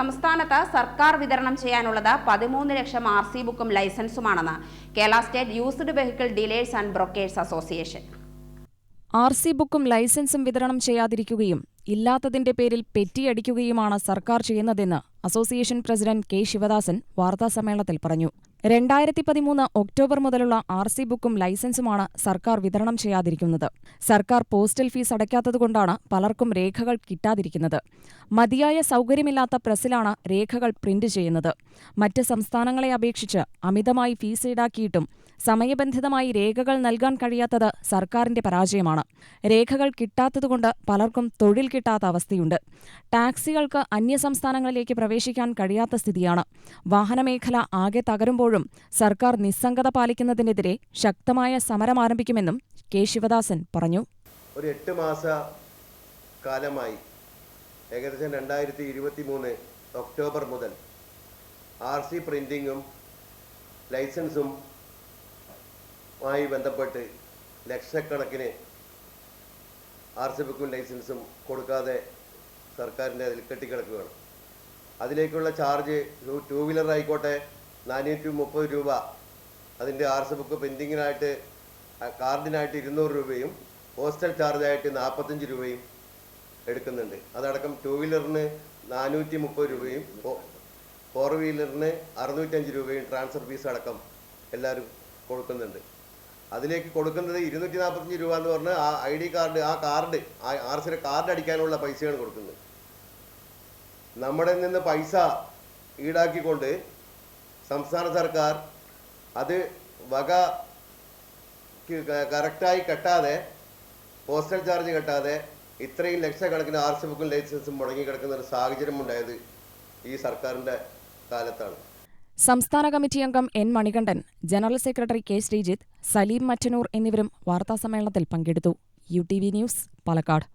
സംസ്ഥാനത്ത് സർക്കാർ വിതരണം ചെയ്യാനുള്ളത് പതിമൂന്ന് ലക്ഷം ആർ സി ബുക്കും ലൈസൻസുമാണെന്ന് Kerala state used vehicle dealers and brokers association. R C ബുക്കും ലൈസൻസും വിതരണം ചെയ്യാതിരിക്കുകയും ഇല്ലാത്തതിന്റെ പേരിൽ പെറ്റിയടിക്കുകയുമാണ് സർക്കാർ ചെയ്യുന്നതെന്ന് അസോസിയേഷൻ പ്രസിഡന്റ് കെ ശിവദാസൻ വാർത്താസമ്മേളനത്തിൽ പറഞ്ഞു. രണ്ടായിരത്തി പതിമൂന്ന് ഒക്ടോബർ മുതലുള്ള ആർ സി ബുക്കും ലൈസൻസുമാണ് സർക്കാർ വിതരണം ചെയ്യാതിരിക്കുന്നത്. സർക്കാർ പോസ്റ്റൽ ഫീസ് അടയ്ക്കാത്തതുകൊണ്ടാണ് പലർക്കും രേഖകൾ കിട്ടാതിരിക്കുന്നത്. മതിയായ സൗകര്യമില്ലാത്ത പ്രസിലാണ് രേഖകൾ പ്രിന്റ് ചെയ്യുന്നത്. മറ്റ് സംസ്ഥാനങ്ങളെ അപേക്ഷിച്ച് അമിതമായി ഫീസ് ഈടാക്കിയിട്ടും സമയബന്ധിതമായി രേഖകൾ നൽകാൻ കഴിയാത്തത് സർക്കാരിന്റെ പരാജയമാണ്. രേഖകൾ കിട്ടാത്തതുകൊണ്ട് പലർക്കും തൊഴിൽ കിട്ടാത്ത അവസ്ഥയുണ്ട്. ടാക്സികൾക്ക് അന്യസംസ്ഥാനങ്ങളിലേക്ക് പ്രവേശിക്കാൻ കഴിയാത്ത സ്ഥിതിയാണ്. വാഹനമേഖല ആകെ തകരുമ്പോഴും സർക്കാർ നിസ്സംഗത പാലിക്കുന്നതിനെതിരെ ശക്തമായ സമരം ആരംഭിക്കുമെന്നും കെ ശിവദാസൻ പറഞ്ഞു. ഒരു എട്ട് മാസ കാലമായി ഏകദേശം രണ്ടായിരത്തി ഇരുപത്തി മൂന്ന് ഒക്ടോബർ മുതൽ ആർ സി പ്രിന്റിങ്ങും ലൈസൻസും മായി ബന്ധപ്പെട്ട് ലക്ഷക്കണക്കിന് ആർ സി ബുക്കും ലൈസൻസും കൊടുക്കാതെ സർക്കാരിന്റെ അതിൽ കെട്ടിക്കിടക്കുകയാണ്. അതിലേക്കുള്ള ചാർജ് ടൂ വീലർ ആയിക്കോട്ടെ നാനൂറ്റി മുപ്പത് രൂപ. അതിന്റെ ആർ സി ബുക്ക് പെൻഡിങ്ങിനായിട്ട് കാർഡിനായിട്ട് ഇരുന്നൂറ് രൂപയും പോസ്റ്റൽ ചാർജായിട്ട് നാൽപ്പത്തഞ്ച് രൂപയും എടുക്കുന്നുണ്ട്. അതടക്കം ടൂ വീലറിന് നാനൂറ്റി മുപ്പത് രൂപയും ഫോർ വീലറിന് അറുന്നൂറ്റഞ്ച് രൂപയും ട്രാൻസ്ഫർ ഫീസ് അടക്കം എല്ലാവരും കൊടുക്കുന്നുണ്ട്. അതിലേക്ക് കൊടുക്കുന്നത് ഇരുന്നൂറ്റി നാൽപ്പത്തഞ്ച് രൂപ എന്ന് പറഞ്ഞാൽ ആ ഐ ഡി കാർഡ് ആ കാർഡ് ആർ സിയുടെ കാർഡ് അടിക്കാനുള്ള പൈസയാണ് കൊടുക്കുന്നത്. നമ്മുടെ നിന്ന് പൈസ ഈടാക്കിക്കൊണ്ട് സംസ്ഥാന സർക്കാർ അത് വക കറക്റ്റായി കെട്ടാതെ പോസ്റ്റൽ ചാർജ് കെട്ടാതെ ഇത്രയും ലക്ഷക്കണക്കിന് ആർ സി ബുക്കും ലൈസൻസും മുടങ്ങി കിടക്കുന്ന ഒരു സാഹചര്യം ഉണ്ടായത് ഈ സർക്കാരിന്റെ കാലത്താണ്. സംസ്ഥാന കമ്മിറ്റി അംഗം N Manikandan general secretary K Sreejith Saleem Mattannur എന്നിവരും വാർത്താസമ്മേളനത്തിൽ പങ്കെടുത്തു. U T V news Palakkad.